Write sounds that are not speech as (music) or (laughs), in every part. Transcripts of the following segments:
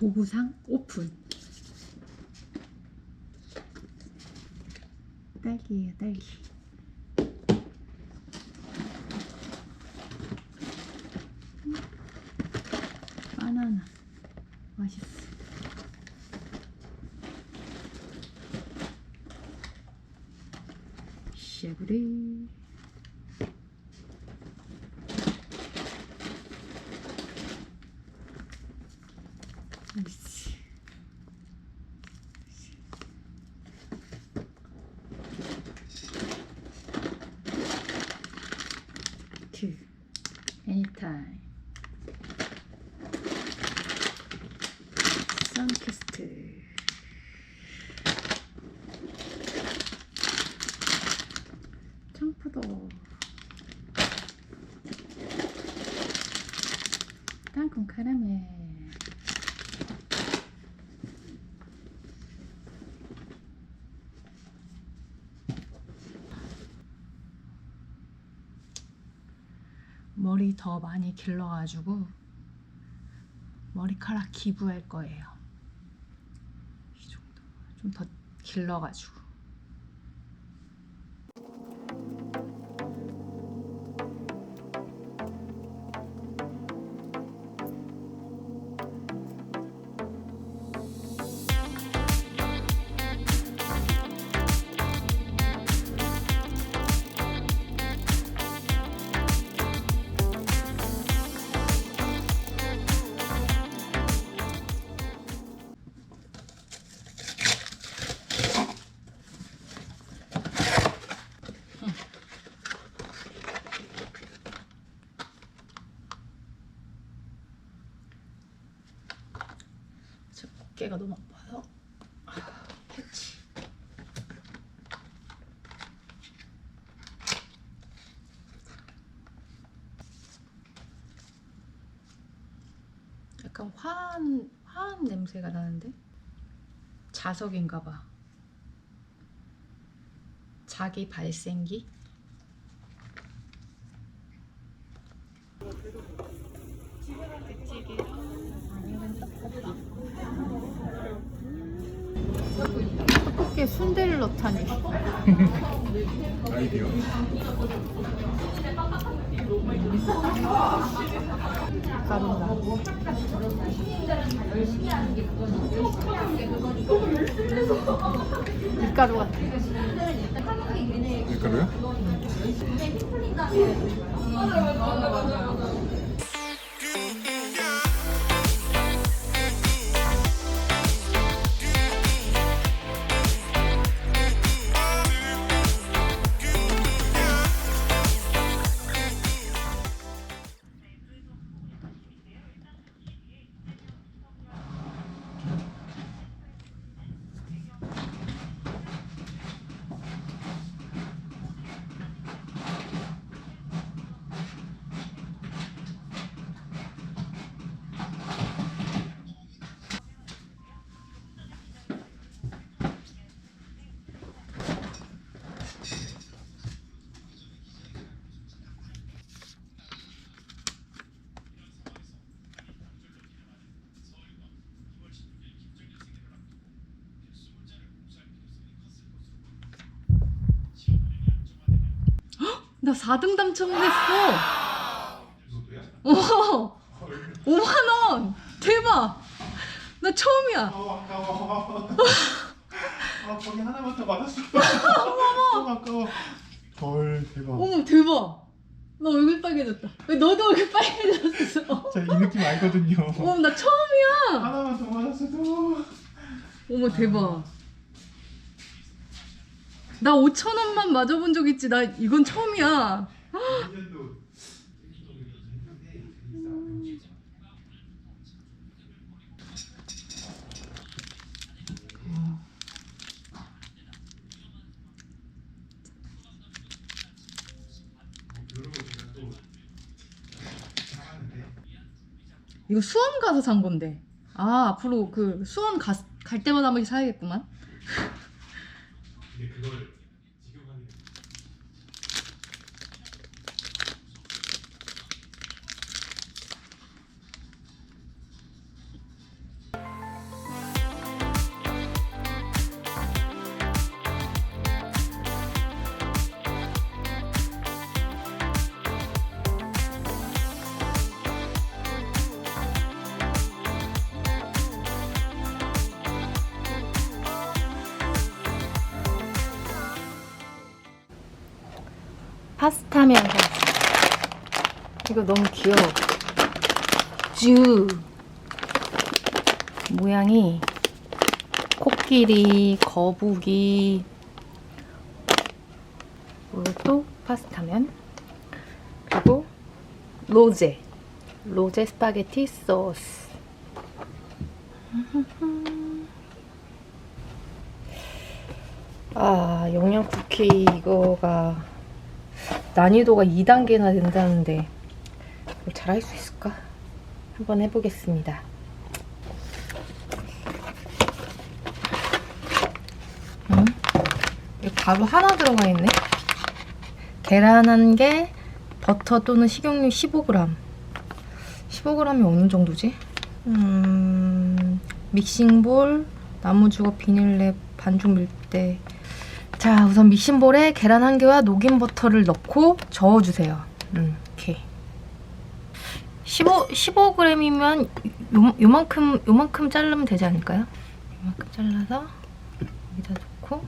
도구상 오픈. 딸기예요, 딸기. 음. 바나나 맛있어. 쉐브리. 그렇지. two, anytime. 선캐스트. 청포도. 땅콩 카라멜. 머리 더 많이 길러가지고 머리카락 기부할 거예요. 좀 더 길러가지고. 어깨가 너무 아파요. 아, 패치. 약간 화한 화한 냄새가 나는데 자석인가 봐. 자기 발생기? 떡볶이에 순대를 넣다니. 아이디어. 밀가루 같아. 밀가루요? 나 4등 당첨됐어. 어, 5만 원. 대박. 나 처음이야. 아까워. 아 거기 하나만 더 맞았어. 너무 (laughs) 아까워. 헐 대박. 어머 대박. 나 얼굴 빨개졌다. 왜 너도 얼굴 빨개졌어? 자이 느낌 알거든요. 어머 나 처음이야. 하나만 더 맞았어도. 어머 대박. 나 5천 원만 맞아본 적 있지. 나 이건 처음이야. 이거 수원 가서 산 건데. 아 앞으로 그 수원 가, 갈 때마다 한 번씩 사야겠구만. 근데 그 샀어. 이거 너무 귀여워. 쭈. 모양이 코끼리, 거북이, 또 파스타면, 그리고 로제, 로제 스파게티 소스. (laughs) 아, 영양 쿠키 이거가 난이도가 2단계나 된다는데 이걸 잘할 수 있을까? 한번 해보겠습니다. 응? 여기 가루 하나 들어가 있네. 계란 한 개, 버터 또는 식용유 15g. 15g이 어느 정도지? 음, 믹싱볼, 나무주걱 비닐랩, 반죽 밀대. 자, 우선 믹싱볼에 계란 한 개와 녹인 버터를 넣고 저어주세요. 음, 이렇게. 15, 15g이면 요, 요만큼, 요만큼 자르면 되지 않을까요? 요만큼 잘라서 여기다 넣고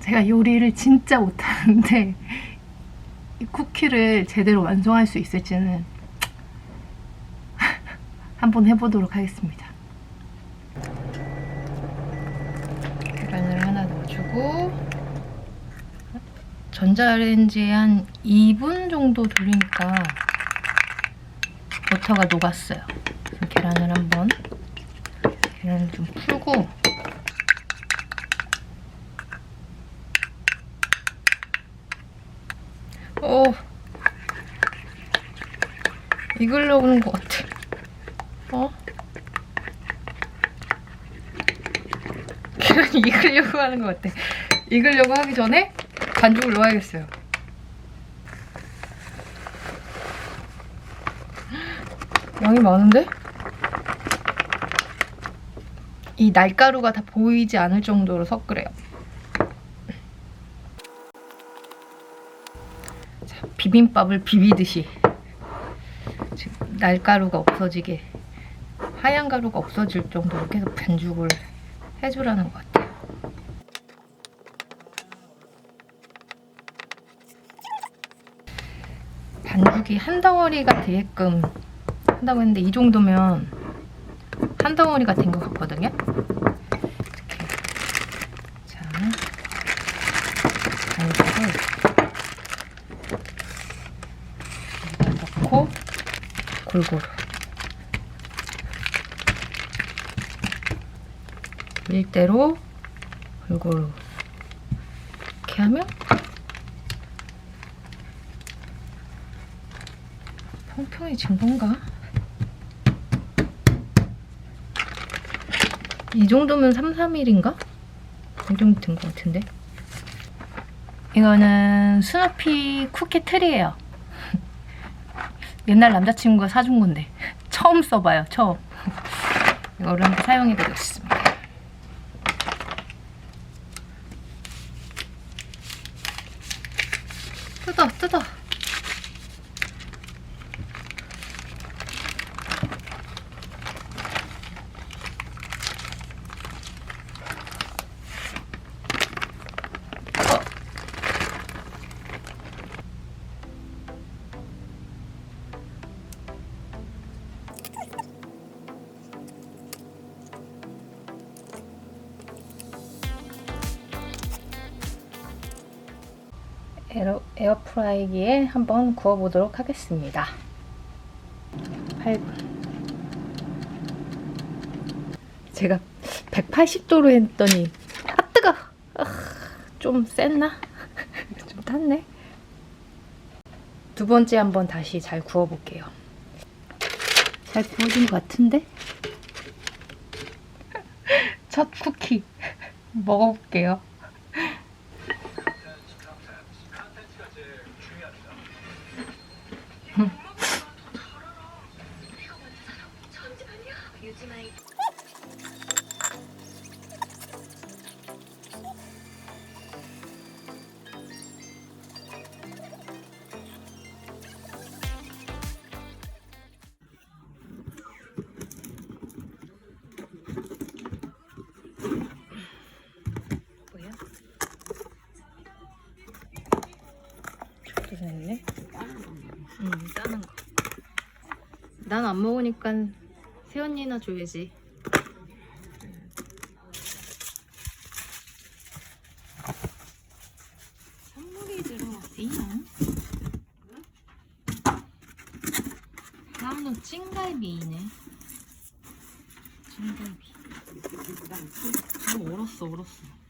제가 요리를 진짜 못하는데 이 쿠키를 제대로 완성할 수 있을지는 한번 해보도록 하겠습니다. 계란을 하나 넣어주고 전자레인지에 한 2분 정도 돌리니까 버터가 녹았어요. 계란을 한번 계란을 좀 풀고 오 익으려고 하는 것 같아. 어? 계란이 (laughs) 익으려고 하는 것 같아. 익으려고 하기 전에 반죽을 넣어야겠어요. 양이 많은데? 이 날가루가 다 보이지 않을 정도로 섞으래요. 자, 비빔밥을 비비듯이 지금 날가루가 없어지게 하얀 가루가 없어질 정도로 계속 반죽을 해주라는 것 같아요. 반죽이 한 덩어리가 되게끔 한다고 했는데 이 정도면 한 덩어리가 된 것 같거든요. 이렇게 자 반죽을 넣고 골고루 밀대로 골고루 이렇게 하면 평평해진 건가? 이 정도면 3, 3일인가? 이 정도 된 것 같은데? 이거는 스누피 쿠키 틀이에요. (laughs) 옛날 남자친구가 사준 건데. 처음 써봐요 처음. 이거를 한번 사용해 보겠습니다 에어, 에어프라이기에 한번 구워보도록 하겠습니다. 8분. 제가 180도로 했더니 아 뜨거! 아, 좀 셌나? (laughs) 좀 탔네. 두 번째 한번 다시 잘 구워볼게요. 잘 구워진 것 같은데? (laughs) 첫 쿠키 먹어볼게요. 이렇게 생겼네. 응, 짜는 거. 난 안 먹으니까 세언니나 줘야지. 선물이 아, 들어왔어요. 다음 은 찐갈비이네. 찐갈비. 어, 얼었어, 얼었어.